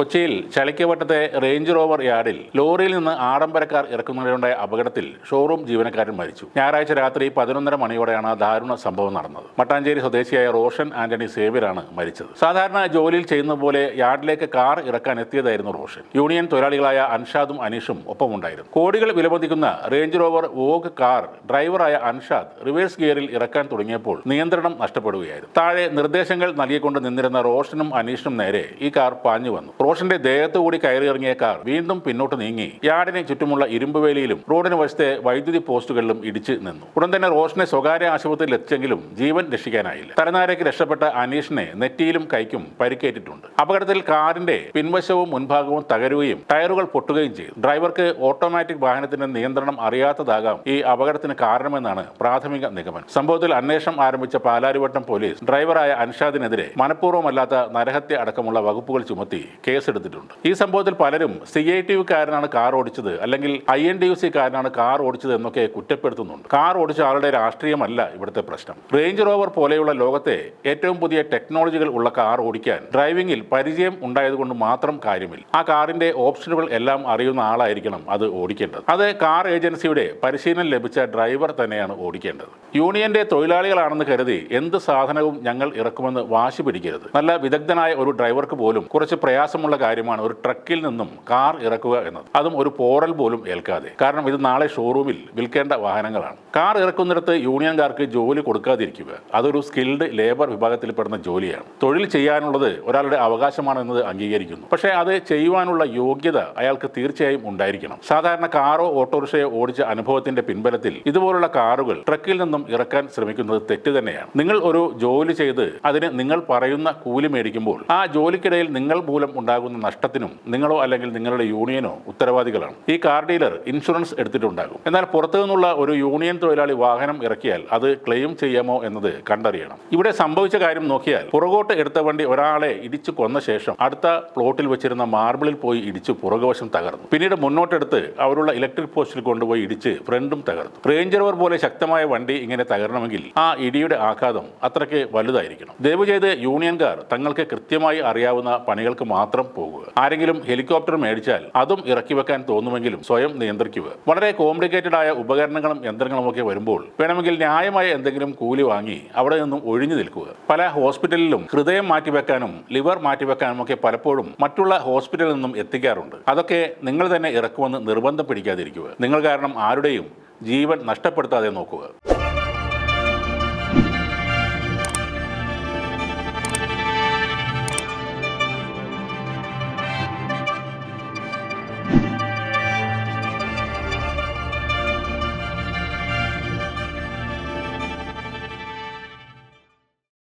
കൊച്ചിയിൽ ചളിക്കവട്ടത്തെ range rover യാർഡിൽ ലോറിയിൽ നിന്ന് ആഡംബരക്കാർ ഇറക്കുന്നതിനുണ്ടായ അപകടത്തിൽ ഷോറൂം ജീവനക്കാരൻ മരിച്ചു. ഞായറാഴ്ച രാത്രി പതിനൊന്നര മണിയോടെയാണ് ദാരുണ സംഭവം നടന്നത്. മട്ടാഞ്ചേരി സ്വദേശിയായ റോഷൻ ആന്റണി സേവ്യറാണ് മരിച്ചത്. സാധാരണ ജോലിയിൽ ചെയ്യുന്ന പോലെ യാർഡിലേക്ക് കാർ ഇറക്കാൻ എത്തിയതായിരുന്നു റോഷൻ. യൂണിയൻ തൊഴിലാളികളായ അൻഷാദും അനീഷും ഒപ്പമുണ്ടായിരുന്നു. കോടികൾ വിലമതിക്കുന്ന റേഞ്ച് റോവർ വോഗ് കാർ ഡ്രൈവറായ അൻഷാദ് റിവേഴ്സ് ഗിയറിൽ ഇറക്കാൻ തുടങ്ങിയപ്പോൾ നിയന്ത്രണം നഷ്ടപ്പെടുകയായിരുന്നു. താഴെ നിർദ്ദേശങ്ങൾ നൽകിക്കൊണ്ട് നിന്നിരുന്ന റോഷനും അനീഷിനും നേരെ ഈ കാർ പാഞ്ഞു വന്നു. റോഷന്റെ ദേഹത്ത് കൂടി കയറിയിറങ്ങിയ കാർ വീണ്ടും പിന്നോട്ട് നീങ്ങി. യാർഡിന് ചുറ്റുമുള്ള ഇരുമ്പുവേലിയിലും റോഡിന് വശത്തെ വൈദ്യുതി പോസ്റ്റുകളിലും ഇടിച്ച് നിന്നു. ഉടൻ തന്നെ റോഷനെ സ്വകാര്യ ആശുപത്രിയിൽ എത്തിച്ചെങ്കിലും ജീവൻ രക്ഷിക്കാനായില്ല. തലനാരയ്ക്ക് രക്ഷപ്പെട്ട അനീഷിനെ നെറ്റിയിലും കൈക്കും പരിക്കേറ്റിട്ടുണ്ട്. അപകടത്തിൽ കാറിന്റെ പിൻവശവും മുൻഭാഗവും തകരുകയും ടയറുകൾ പൊട്ടുകയും ചെയ്തു. ഡ്രൈവർക്ക് ഓട്ടോമാറ്റിക് വാഹനത്തിന്റെ നിയന്ത്രണം അറിയാത്തതാകാം ഈ അപകടത്തിന് കാരണമെന്നാണ് പ്രാഥമിക നിഗമനം. സംഭവത്തിൽ അന്വേഷണം ആരംഭിച്ച പാലാരിവട്ടം പോലീസ് ഡ്രൈവറായ അൻഷാദിനെതിരെ മനഃപൂർവമല്ലാത്ത നരഹത്യ അടക്കമുള്ള വകുപ്പുകൾ ചുമത്തി കേസെടുത്തിട്ടുണ്ട്. ഈ സംഭവത്തിൽ പലരും സി ഐ ടി യുക്കാരനാണ് കാർ ഓടിച്ചത് അല്ലെങ്കിൽ I N D U C കാരനാണ് car ഓടിച്ചത് എന്നൊക്കെ കുറ്റപ്പെടുത്തുന്നുണ്ട്. കാർ ഓടിച്ച ആളുടെ രാഷ്ട്രീയമല്ല ഇവിടുത്തെ പ്രശ്നം. റേഞ്ച് റോവർ പോലെയുള്ള ലോകത്തെ ഏറ്റവും പുതിയ ടെക്നോളജികൾ ഉള്ള കാർ ഓടിക്കാൻ ഡ്രൈവിംഗിൽ പരിചയം ഉണ്ടായതുകൊണ്ട് മാത്രം കാര്യമില്ല. ആ കാറിന്റെ ഓപ്ഷനുകൾ എല്ലാം അറിയുന്ന ആളായിരിക്കണം അത് ഓടിക്കേണ്ടത്. അത് കാർ ഏജൻസിയുടെ പരിശീലനം ലഭിച്ച ഡ്രൈവർ തന്നെയാണ് ഓടിക്കേണ്ടത്. യൂണിയന്റെ തൊഴിലാളികളാണെന്ന് കരുതി എന്ത് സാധനവും ഞങ്ങൾ ഇറക്കുമെന്ന് വാശി പിടിക്കരുത്. നല്ല വിദഗ്ധനായ ഒരു ഡ്രൈവർക്ക് പോലും കുറച്ച് പ്രയാസമുള്ള കാര്യമാണ് ഒരു ട്രക്കിൽ നിന്നും കാർ ഇറക്കുക എന്നത്. അതും ഒരു പോറൽ പോലും ഏൽക്കാതെ. കാരണം ഇത് നാളെ ഷോറൂമിൽ വിൽക്കേണ്ട വാഹനങ്ങളാണ്. കാർ ഇറക്കുന്നിടത്ത് യൂണിയൻകാർക്ക് ജോലി കൊടുക്കാതിരിക്കുക. അതൊരു സ്കിൽഡ് ലേബർ വിഭാഗത്തിൽപ്പെടുന്ന ജോലിയാണ്. തൊഴിൽ ചെയ്യാനുള്ളത് ഒരാളുടെ അവകാശമാണെന്നത് അംഗീകരിക്കുന്നു. പക്ഷേ അത് ചെയ്യുവാനുള്ള യോഗ്യത അയാൾക്ക് തീർച്ചയായും ഉണ്ടായിരിക്കണം. സാധാരണ കാറോ ഓട്ടോറിക്ഷയോ ഓടിച്ച അനുഭവത്തിന്റെ പിൻബലത്തിൽ ഇതുപോലുള്ള കാറുകൾ ട്രക്കിൽ നിന്നും ഇറക്കാൻ ശ്രമിക്കുന്നത് തെറ്റ് തന്നെയാണ്. നിങ്ങൾ ഒരു ജോലി ചെയ്ത് അതിന് നിങ്ങൾ പറയുന്ന കൂലി മേടിക്കുമ്പോൾ ആ ജോലിക്കിടയിൽ നിങ്ങൾ മൂലം ഉണ്ടാകുന്ന നഷ്ടത്തിനും നിങ്ങളോ അല്ലെങ്കിൽ നിങ്ങളുടെ യൂണിയനോ ഉത്തരവാദികളാണ്. ഈ കാർ ഡീലർ ഇൻഷുറൻസ് എടുത്തിട്ടുണ്ടാകും. എന്നാൽ പുറത്തു നിന്നുള്ള ഒരു യൂണിയൻ തൊഴിലാളി വാഹനം ഇറക്കിയാൽ അത് ക്ലെയിം ചെയ്യാമോ എന്നത് കണ്ടറിയണം. ഇവിടെ സംഭവിച്ച കാര്യം നോക്കിയാൽ പുറകോട്ട് എടുത്ത വണ്ടി ഒരാളെ ഇടിച്ചു കൊന്ന ശേഷം അടുത്ത പ്ലോട്ടിൽ വെച്ചിരുന്ന മാർബിളിൽ പോയി ഇടിച്ചു പുറകുവശം തകർന്നു. പിന്നീട് മുന്നോട്ടെടുത്ത് അവരുള്ള ഇലക്ട്രിക് പോസ്റ്റിൽ കൊണ്ടുപോയി ഇടിച്ച് ഫ്രണ്ടും തകർന്നു റേഞ്ച് റോവർ പോലെ ശക്തമായ വണ്ടി ഇങ്ങനെ തകരണമെങ്കിൽ ആ ഇടിയുടെ ആഘാതം അത്രയ്ക്ക് വലുതായിരിക്കണം. ദയവ് ചെയ്ത് യൂണിയൻകാർ തങ്ങൾക്ക് കൃത്യമായി അറിയാവുന്ന പണികൾക്ക് മാത്രം പോകുക ആരെങ്കിലും ഹെലികോപ്റ്റർ മേടിച്ചാൽ അതും ഇറക്കി വെക്കാൻ തോന്നുമെങ്കിലും സ്വയം നിയന്ത്രിക്കുക. വളരെ കോംപ്ലിക്കേറ്റഡ് ആയ ഉപകരണങ്ങളും യന്ത്രങ്ങളും ഒക്കെ വരുമ്പോൾ വേണമെങ്കിൽ ന്യായമായ എന്തെങ്കിലും കൂലി വാങ്ങി അവിടെ നിന്നും ഒഴിഞ്ഞു നിൽക്കുക. പല ഹോസ്പിറ്റലിലും ഹൃദയം മാറ്റിവെക്കാനും ലിവർ മാറ്റിവെക്കാനും ഒക്കെ പലപ്പോഴും മറ്റുള്ള ഹോസ്പിറ്റലിൽ നിന്നും എത്തിക്കാറുണ്ട്. അതൊക്കെ നിങ്ങൾ തന്നെ ഇറക്കുമെന്ന് നിർബന്ധം പിടിക്കാതിരിക്കുക. നിങ്ങൾ കാരണം ആരുടെയും ജീവൻ നഷ്ടപ്പെടുത്താതെ നോക്കുക.